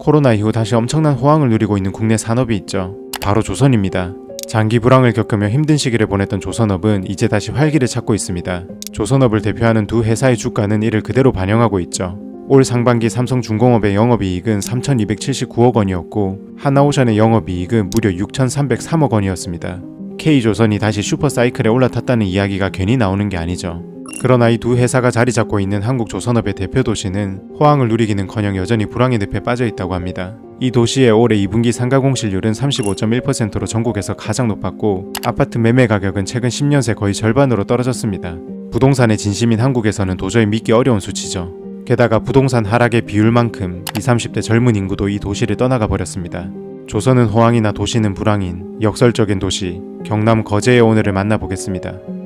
코로나 이후 다시 엄청난 호황을 누리고 있는 국내 산업이 있죠. 바로 조선입니다. 장기 불황을 겪으며 힘든 시기를 보냈던 조선업은 이제 다시 활기를 찾고 있습니다. 조선업을 대표하는 두 회사의 주가는 이를 그대로 반영하고 있죠. 올 상반기 삼성중공업의 영업이익은 3,279억 원이었고 하나오션의 영업이익은 무려 6,303억 원이었습니다. K조선이 다시 슈퍼사이클에 올라탔다는 이야기가 괜히 나오는 게 아니죠. 그러나 이 두 회사가 자리 잡고 있는 한국 조선업의 대표 도시는 호황을 누리기는커녕 여전히 불황의 늪에 빠져 있다고 합니다. 이 도시의 올해 2분기 상가 공실률은 35.1%로 전국에서 가장 높았고 아파트 매매 가격은 최근 10년 새 거의 절반으로 떨어졌습니다. 부동산의 진심인 한국에서는 도저히 믿기 어려운 수치죠. 게다가 부동산 하락의 비율만큼 20, 30대 젊은 인구도 이 도시를 떠나가 버렸습니다. 조선은 호황이나 도시는 불황인 역설적인 도시 경남 거제의 오늘을 만나보겠습니다.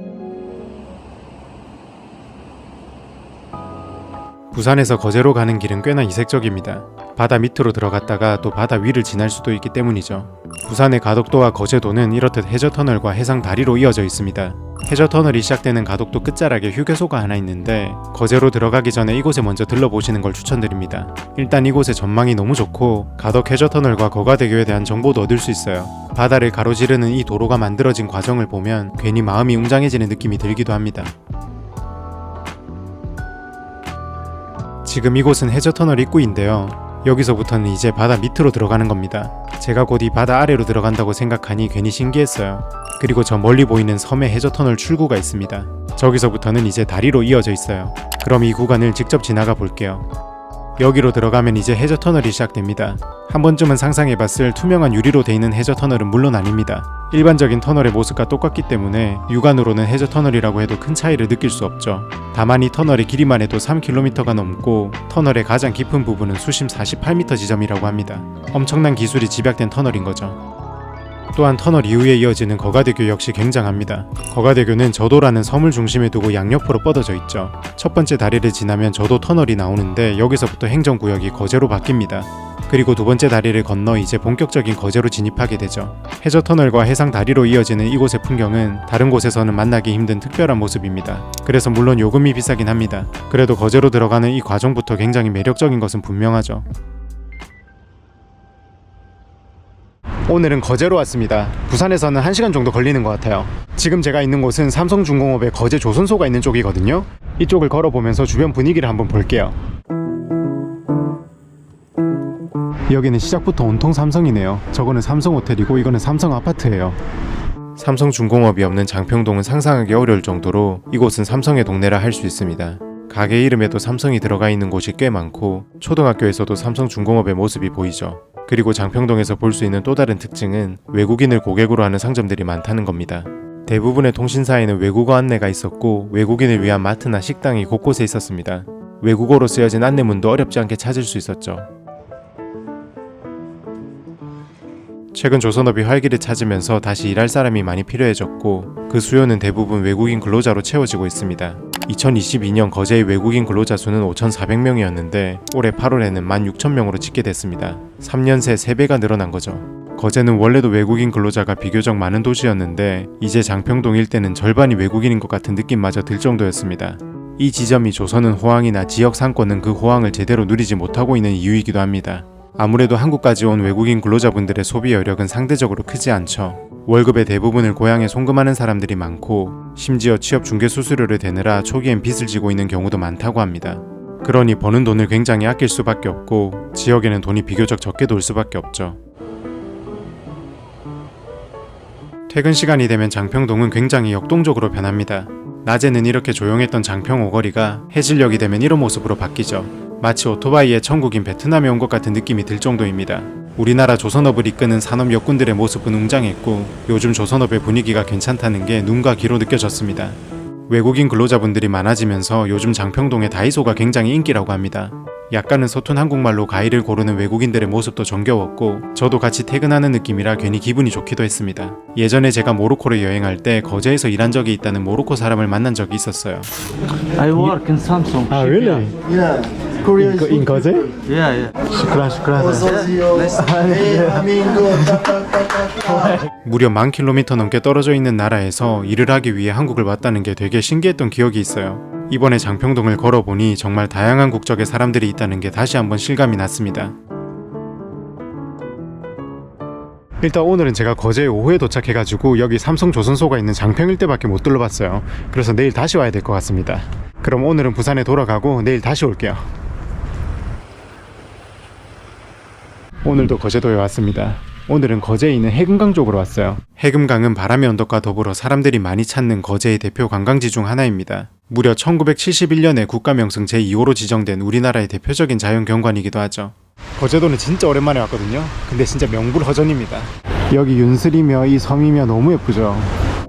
부산에서 거제로 가는 길은 꽤나 이색적입니다. 바다 밑으로 들어갔다가 또 바다 위를 지날 수도 있기 때문이죠. 부산의 가덕도와 거제도는 이렇듯 해저터널과 해상 다리로 이어져 있습니다. 해저터널이 시작되는 가덕도 끝자락에 휴게소가 하나 있는데 거제로 들어가기 전에 이곳에 먼저 들러보시는 걸 추천드립니다. 일단 이곳의 전망이 너무 좋고 가덕 해저터널과 거가대교에 대한 정보도 얻을 수 있어요. 바다를 가로지르는 이 도로가 만들어진 과정을 보면 괜히 마음이 웅장해지는 느낌이 들기도 합니다. 지금 이곳은 해저 터널 입구인데요. 여기서부터는 이제 바다 밑으로 들어가는 겁니다. 제가 곧 이 바다 아래로 들어간다고 생각하니 괜히 신기했어요. 그리고 저 멀리 보이는 섬에 해저 터널 출구가 있습니다. 저기서부터는 이제 다리로 이어져 있어요. 그럼 이 구간을 직접 지나가 볼게요. 여기로 들어가면 이제 해저 터널이 시작됩니다. 한 번쯤은 상상해봤을 투명한 유리로 돼 있는 해저 터널은 물론 아닙니다. 일반적인 터널의 모습과 똑같기 때문에 육안으로는 해저 터널이라고 해도 큰 차이를 느낄 수 없죠. 다만 이 터널의 길이만 해도 3km가 넘고 터널의 가장 깊은 부분은 수심 48m 지점이라고 합니다. 엄청난 기술이 집약된 터널인 거죠. 또한 터널 이후에 이어지는 거가대교 역시 굉장합니다. 거가대교는 저도라는 섬을 중심에 두고 양옆으로 뻗어져 있죠. 첫 번째 다리를 지나면 저도 터널이 나오는데 여기서부터 행정구역이 거제로 바뀝니다. 그리고 두 번째 다리를 건너 이제 본격적인 거제로 진입하게 되죠. 해저 터널과 해상 다리로 이어지는 이곳의 풍경은 다른 곳에서는 만나기 힘든 특별한 모습입니다. 그래서 물론 요금이 비싸긴 합니다. 그래도 거제로 들어가는 이 과정부터 굉장히 매력적인 것은 분명하죠. 오늘은 거제로 왔습니다. 부산에서는 1시간 정도 걸리는 것 같아요. 지금 제가 있는 곳은 삼성중공업의 거제 조선소가 있는 쪽이거든요. 이쪽을 걸어보면서 주변 분위기를 한번 볼게요. 여기는 시작부터 온통 삼성이네요. 저거는 삼성 호텔이고 이거는 삼성 아파트예요. 삼성 중공업이 없는 장평동은 상상하기 어려울 정도로 이곳은 삼성의 동네라 할 수 있습니다. 가게 이름에도 삼성이 들어가 있는 곳이 꽤 많고 초등학교에서도 삼성 중공업의 모습이 보이죠. 그리고 장평동에서 볼 수 있는 또 다른 특징은 외국인을 고객으로 하는 상점들이 많다는 겁니다. 대부분의 통신사에는 외국어 안내가 있었고 외국인을 위한 마트나 식당이 곳곳에 있었습니다. 외국어로 쓰여진 안내문도 어렵지 않게 찾을 수 있었죠. 최근 조선업이 활기를 찾으면서 다시 일할 사람이 많이 필요해졌고 그 수요는 대부분 외국인 근로자로 채워지고 있습니다. 2022년 거제의 외국인 근로자 수는 5,400명이었는데 올해 8월에는 16,000명으로 집계됐습니다. 3년 새 3배가 늘어난 거죠. 거제는 원래도 외국인 근로자가 비교적 많은 도시였는데 이제 장평동 일대는 절반이 외국인인 것 같은 느낌마저 들 정도였습니다. 이 지점이 조선은 호황이나 지역 상권은 그 호황을 제대로 누리지 못하고 있는 이유이기도 합니다. 아무래도 한국까지 온 외국인 근로자분들의 소비 여력은 상대적으로 크지 않죠. 월급의 대부분을 고향에 송금하는 사람들이 많고 심지어 취업 중개 수수료를 대느라 초기엔 빚을 지고 있는 경우도 많다고 합니다. 그러니 버는 돈을 굉장히 아낄 수밖에 없고 지역에는 돈이 비교적 적게 돌 수밖에 없죠. 퇴근 시간이 되면 장평동은 굉장히 역동적으로 변합니다. 낮에는 이렇게 조용했던 장평 오거리가 해질녘이 되면 이런 모습으로 바뀌죠. 마치 오토바이의 천국인 베트남에 온 것 같은 느낌이 들 정도입니다. 우리나라 조선업을 이끄는 산업 역군들의 모습은 웅장했고 요즘 조선업의 분위기가 괜찮다는 게 눈과 귀로 느껴졌습니다. 외국인 근로자분들이 많아지면서 요즘 장평동의 다이소가 굉장히 인기라고 합니다. 약간은 서툰 한국말로 가이를 고르는 외국인들의 모습도 정겨웠고 저도 같이 퇴근하는 느낌이라 괜히 기분이 좋기도 했습니다. 예전에 제가 모로코를 여행할 때 거제에서 일한 적이 있다는 모로코 사람을 만난 적이 있었어요. I work in Samsung. 아, really? Yeah, Korea is in 거제? Yeah, yeah. ta, ta, ta. 무려 만 킬로미터 넘게 떨어져 있는 나라에서 일을 하기 위해 한국을 왔다는 게 되게 신기했던 기억이 있어요. 이번에 장평동을 걸어보니 정말 다양한 국적의 사람들이 있다는 게 다시 한번 실감이 났습니다. 일단 오늘은 제가 거제에 오후에 도착해가지고 여기 삼성 조선소가 있는 장평일대밖에 못 둘러봤어요. 그래서 내일 다시 와야 될 것 같습니다. 그럼 오늘은 부산에 돌아가고 내일 다시 올게요. 오늘도 거제도에 왔습니다. 오늘은 거제에 있는 해금강 쪽으로 왔어요. 해금강은 바람의 언덕과 더불어 사람들이 많이 찾는 거제의 대표 관광지 중 하나입니다. 무려 1971년에 국가명승 제2호로 지정된 우리나라의 대표적인 자연경관이기도 하죠. 거제도는 진짜 오랜만에 왔거든요. 근데 진짜 명불허전입니다. 여기 윤슬이며 이 섬이며 너무 예쁘죠.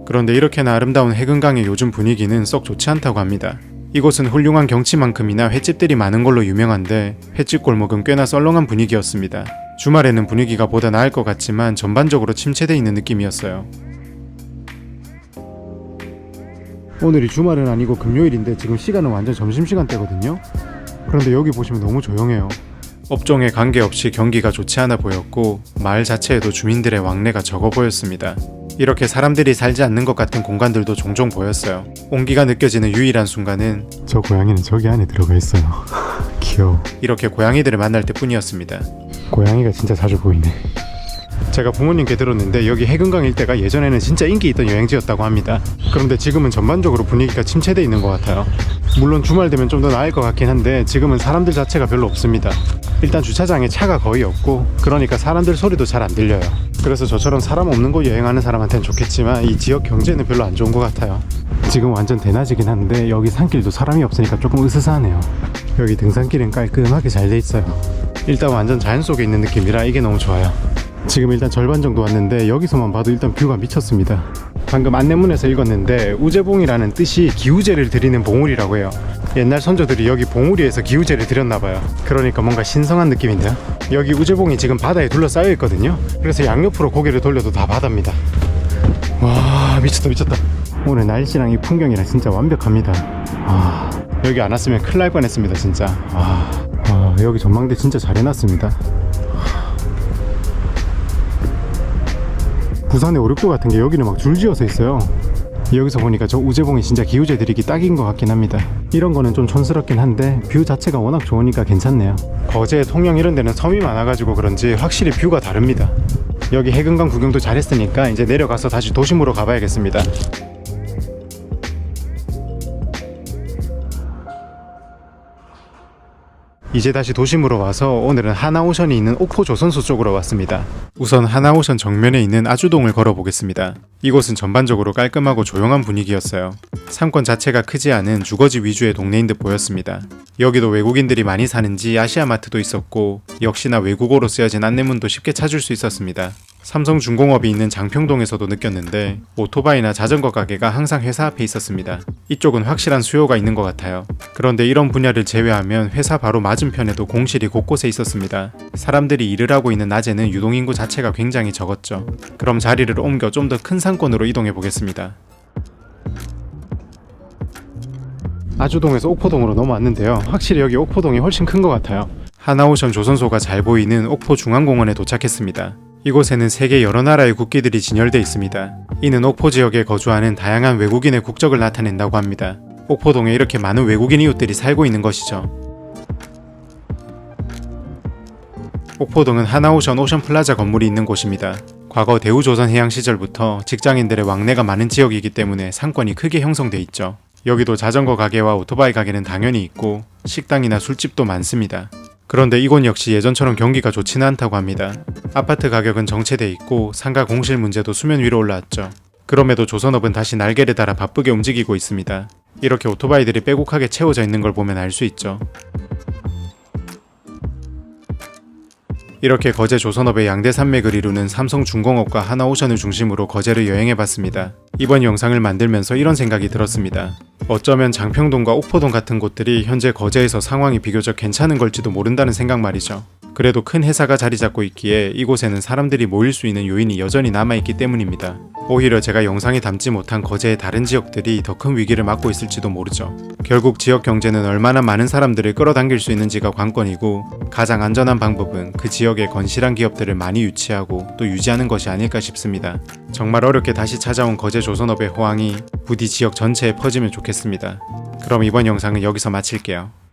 그런데 이렇게나 아름다운 해금강의 요즘 분위기는 썩 좋지 않다고 합니다. 이곳은 훌륭한 경치만큼이나 횟집들이 많은 걸로 유명한데 횟집 골목은 꽤나 썰렁한 분위기였습니다. 주말에는 분위기가 보다 나을 것 같지만 전반적으로 침체돼 있는 느낌이었어요. 오늘이 주말은 아니고 금요일인데 지금 시간은 완전 점심시간대거든요. 그런데 여기 보시면 너무 조용해요. 업종에 관계없이 경기가 좋지 않아 보였고 마을 자체에도 주민들의 왕래가 적어 보였습니다. 이렇게 사람들이 살지 않는 것 같은 공간들도 종종 보였어요. 온기가 느껴지는 유일한 순간은 저 고양이는 저기 안에 들어가 있어요. 귀여워. 이렇게 고양이들을 만날 때뿐이었습니다. 고양이가 진짜 자주 보이네. 제가 부모님께 들었는데 여기 해금강 일대가 예전에는 진짜 인기 있던 여행지였다고 합니다. 그런데 지금은 전반적으로 분위기가 침체돼 있는 것 같아요. 물론 주말 되면 좀 더 나을 것 같긴 한데 지금은 사람들 자체가 별로 없습니다. 일단 주차장에 차가 거의 없고 그러니까 사람들 소리도 잘 안 들려요. 그래서 저처럼 사람 없는 곳 여행하는 사람한테는 좋겠지만 이 지역 경제는 별로 안 좋은 것 같아요. 지금 완전 대낮이긴 한데 여기 산길도 사람이 없으니까 조금 으스스하네요. 여기 등산길은 깔끔하게 잘 돼 있어요. 일단 완전 자연 속에 있는 느낌이라 이게 너무 좋아요. 지금 일단 절반 정도 왔는데 여기서만 봐도 일단 뷰가 미쳤습니다. 방금 안내문에서 읽었는데 우제봉이라는 뜻이 기우제를 드리는 봉우리라고 해요. 옛날 선조들이 여기 봉우리에서 기우제를 드렸나 봐요. 그러니까 뭔가 신성한 느낌인데요. 여기 우제봉이 지금 바다에 둘러싸여 있거든요. 그래서 양옆으로 고개를 돌려도 다 바다입니다. 와 미쳤다 미쳤다. 오늘 날씨랑 이 풍경이랑 진짜 완벽합니다. 아 여기 안 왔으면 큰일 날 뻔했습니다 진짜. 아, 아 여기 전망대 진짜 잘 해놨습니다. 부산의 오륙도 같은 게 여기는 막 줄지어서 있어요. 여기서 보니까 저 우제봉이 진짜 기우제 드리기 딱인 것 같긴 합니다. 이런 거는 좀 촌스럽긴 한데 뷰 자체가 워낙 좋으니까 괜찮네요. 거제, 통영 이런 데는 섬이 많아가지고 그런지 확실히 뷰가 다릅니다. 여기 해금강 구경도 잘했으니까 이제 내려가서 다시 도심으로 가봐야겠습니다. 이제 다시 도심으로 와서 오늘은 하나오션이 있는 옥포 조선소 쪽으로 왔습니다. 우선 하나오션 정면에 있는 아주동을 걸어보겠습니다. 이곳은 전반적으로 깔끔하고 조용한 분위기였어요. 상권 자체가 크지 않은 주거지 위주의 동네인 듯 보였습니다. 여기도 외국인들이 많이 사는지 아시아마트도 있었고 역시나 외국어로 쓰여진 안내문도 쉽게 찾을 수 있었습니다. 삼성중공업이 있는 장평동에서도 느꼈는데 오토바이나 자전거 가게가 항상 회사 앞에 있었습니다. 이쪽은 확실한 수요가 있는 것 같아요. 그런데 이런 분야를 제외하면 회사 바로 맞은편에도 공실이 곳곳에 있었습니다. 사람들이 일을 하고 있는 낮에는 유동인구 자체가 굉장히 적었죠. 그럼 자리를 옮겨 좀 더 큰 상권으로 이동해 보겠습니다. 아주동에서 옥포동으로 넘어왔는데요. 확실히 여기 옥포동이 훨씬 큰 것 같아요. 하나오션 조선소가 잘 보이는 옥포 중앙공원에 도착했습니다. 이곳에는 세계 여러 나라의 국기들이 진열돼 있습니다. 이는 옥포 지역에 거주하는 다양한 외국인의 국적을 나타낸다고 합니다. 옥포동에 이렇게 많은 외국인 이웃들이 살고 있는 것이죠. 옥포동은 하나오션 오션플라자 건물이 있는 곳입니다. 과거 대우조선 해양 시절부터 직장인들의 왕래가 많은 지역이기 때문에 상권이 크게 형성돼 있죠. 여기도 자전거 가게와 오토바이 가게는 당연히 있고 식당이나 술집도 많습니다. 그런데 이곳 역시 예전처럼 경기가 좋지는 않다고 합니다. 아파트 가격은 정체돼 있고 상가 공실 문제도 수면 위로 올라왔죠. 그럼에도 조선업은 다시 날개를 달아 바쁘게 움직이고 있습니다. 이렇게 오토바이들이 빼곡하게 채워져 있는 걸 보면 알 수 있죠. 이렇게 거제 조선업의 양대 산맥을 이루는 삼성중공업과 하나오션을 중심으로 거제를 여행해봤습니다. 이번 영상을 만들면서 이런 생각이 들었습니다. 어쩌면 장평동과 옥포동 같은 곳들이 현재 거제에서 상황이 비교적 괜찮은 걸지도 모른다는 생각 말이죠. 그래도 큰 회사가 자리 잡고 있기에 이곳에는 사람들이 모일 수 있는 요인이 여전히 남아있기 때문입니다. 오히려 제가 영상에 담지 못한 거제의 다른 지역들이 더 큰 위기를 맞고 있을지도 모르죠. 결국 지역 경제는 얼마나 많은 사람들을 끌어당길 수 있는지가 관건이고 가장 안전한 방법은 그 지역의 건실한 기업들을 많이 유치하고 또 유지하는 것이 아닐까 싶습니다. 정말 어렵게 다시 찾아온 거제 조선업의 호황이 부디 지역 전체에 퍼지면 좋겠습니다. 그럼 이번 영상은 여기서 마칠게요.